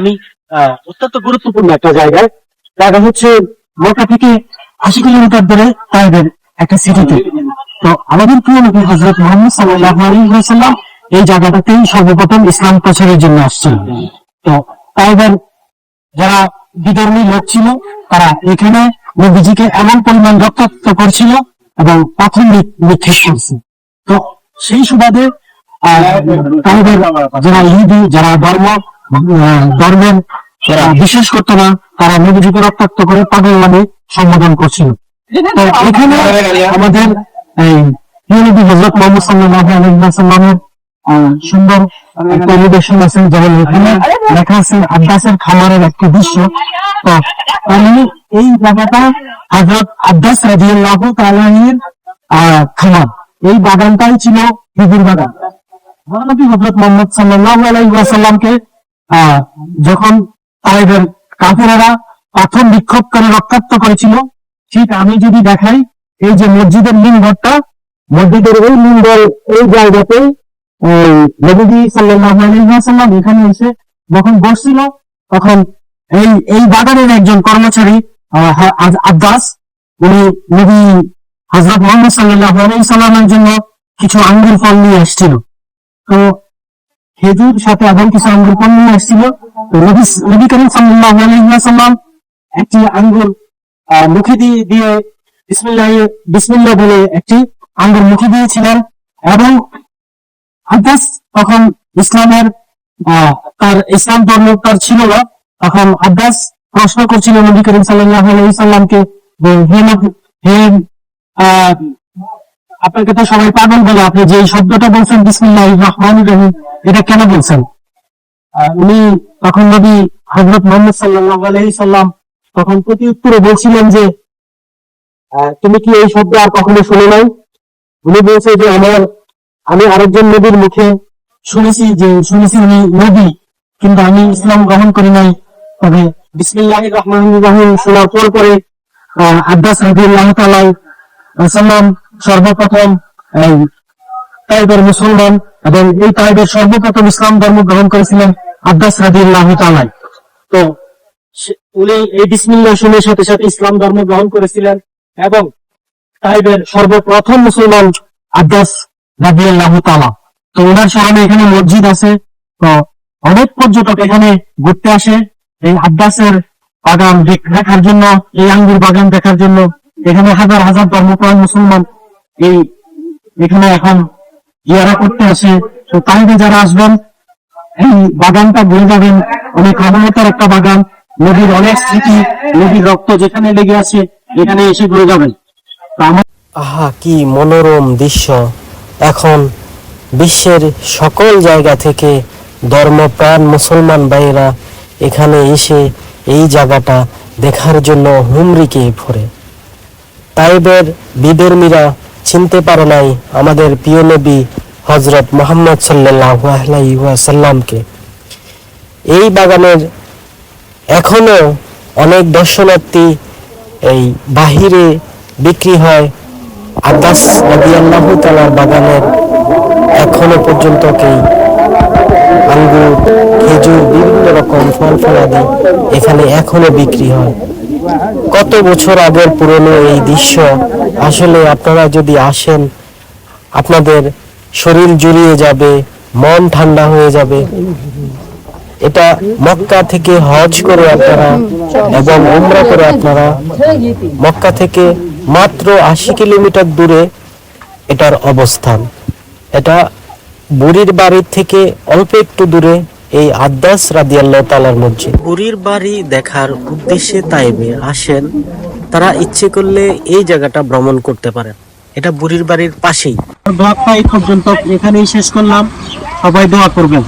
আমি অত্যন্ত গুরুত্বপূর্ণ একটা জায়গায়। জায়গা হচ্ছে থেকে আশি কিলোমিটার তাইবের একটা সিটিতে তো আমাদের প্রিয় হজরত মোহাম্মদ সাল্লাহ এই জায়গাটাতেই সর্বপ্রথম ইসলাম প্রচারের জন্য আসছিল তো তাইবের যারা বিধর্মী লোক ছিল, তারা এখানে নবীজিকে এমন পরিমাণ রক্তাক্ত করছিল এবং প্রথম নিক্ষেপ করছে। তো সেই সুবাদে তাইবের যারা ইহুদি, যারা ধর্ম ধর্মের বিশ্বাস করতো না তারা নবীজিকে রক্তাক্ত করে পাগল নামে সম্বোধন করছিল। এখানে আমাদের খামারের একটি দৃশ্য। তো মানে এই খামার। এই বাগানটাই ছিল হিজুর বাগান। হজরত মোহাম্মদ ওয়াসাল্লামকে আহ, যখন তাইবের কাফেরেরা পাথর বিক্ষোভ করে রক্তাক্ত করেছিল, ঠিক আমি যদি দেখাই এই যে মসজিদের মিনঘরটা মসজিদের মিনঘর এই জায়গাতে ওই নবীজি সাল্লাল্লাহু আলাইহি এখানে এসে যখন বসছিল, তখন এই এই বাগানের একজন কর্মচারী আব্বাস, উনি নবী হযরত মুহাম্মদ সাল্লাল্লাহু আলাইহি সাল্লামের জন্য কিছু আঙ্গুর ফল নিয়ে এসেছিল। তো খেজুর সাথে এবং কিছু আঙ্গুর ফল নিয়ে এসেছিল তো নবী করিম সাল্লাল্লাহু আলাইহি একটি আঙ্গুর মুখে দিয়ে দিয়ে বিসমিল্লাহ বিসমিল্লাহ বলে একটি আঙ্গুর মুখে দিয়েছিলেন এবং আব্বাস তখন ইসলামের তার ইসলাম ধর্ম তার ছিল না। তখন আব্বাস প্রশ্ন করছিল নবী করিম সাল্লাল্লাহু আলাইহি সাল্লামকে হে হে আপনাকে তো সবাই পাগল বলে আপনি যে শব্দটা বলছেন বিসমিল্লাহ রহমান রহিম, এটা কেন বলছেন? উনি তখন নবী হজরত মোহাম্মদ সাল্লাহ আলহি সাল্লাম তখন প্রতি উত্তরে বলছিলেন যে তুমি কি এই শব্দ আর কখনো শুনে নাই? উনি বলছে যে, আমার, আমি আরেকজন নবীর মুখে শুনেছি যে, শুনেছি উনি নবী, কিন্তু আমি ইসলাম গ্রহণ করি নাই। তবে বিসমিল্লাহ রহমান রহিম শোনার পর পরে আব্বাস রাদিয়াল্লাহু তাআলা সাল্লাম সর্বপ্রথম তাইবের মুসলমান এবং এই তাইবের সর্বপ্রথম ইসলাম ধর্ম গ্রহণ করেছিলেন আব্বাস রাদিয়াল্লাহু তাআলা তো উনি এই বিসমিল্লাহ শুনে সাথে সাথে ইসলাম ধর্ম গ্রহণ করেছিলেন এবং তাইবের সর্বপ্রথম মুসলমান আব্বাস রাদিয়াল্লাহু তাআলা। তো ওনার স্মরণে এখানে মসজিদ আছে। তো অনেক পর্যটক এখানে ঘুরতে আসে এই আব্বাসের বাগান দেখার জন্য, এই আঙ্গুর বাগান দেখার জন্য। এখানে হাজার হাজার ধর্মপ্রাণ মুসলমান এই এখানে এখন ইয়ারা করতে আসে, তো তাইবে যারা আসবেন, এই বাগানটা ঘুরে যাবেন। অনেক রহমতের একটা বাগান, নদীর অনেক স্মৃতি, নদীর রক্ত যেখানে লেগে আছে, এখানে এসে ঘুরে যাবেন। আহা, কি মনোরম দৃশ্য। এখন বিশ্বের সকল জায়গা থেকে ধর্মপ্রাণ মুসলমান ভাইয়েরা এখানে এসে এই জায়গাটা দেখার জন্য হুমরিকে ভরে তাইবের বিধর্মীরা চিনতে পারে নাই আমাদের প্রিয় নবী হজরত মোহাম্মদ সাল্লাহ সাল্লামকে এই বাগানের এখনও অনেক দর্শনার্থী এই বাহিরে বিক্রি হয়। আব্বাস রাদিয়াল্লাহু তাআলার বাগানের এখনও পর্যন্ত কি আঙ্গুর, খেজুর, বিভিন্ন রকম ফল ফলাদি এখানে এখনও বিক্রি হয়। কত বছর আগের পুরনো এই দৃশ্য আসলে আপনারা যদি আসেন, আপনাদের শরীর জুড়িয়ে যাবে, মন ঠান্ডা হয়ে যাবে। এটা মক্কা থেকে হজ করে আপনারা এবং উমরা করে আপনারা মক্কা থেকে মাত্র আশি কিলোমিটার দূরে এটার অবস্থান। এটা বুড়ির বাড়ির থেকে অল্প একটু দূরে এই আদাস রাদিয়াল্লাহ তালার মসজিদ। বুড়ির বাড়ি দেখার উদ্দেশ্যে তাইবে আসেন তারা ইচ্ছে করলে এই জায়গাটা ভ্রমণ করতে পারেন। এটা বুড়ির বাড়ির পাশেই। ব্লগটা এই পর্যন্ত, এখানেই শেষ করলাম। সবাই দোয়া করবেন।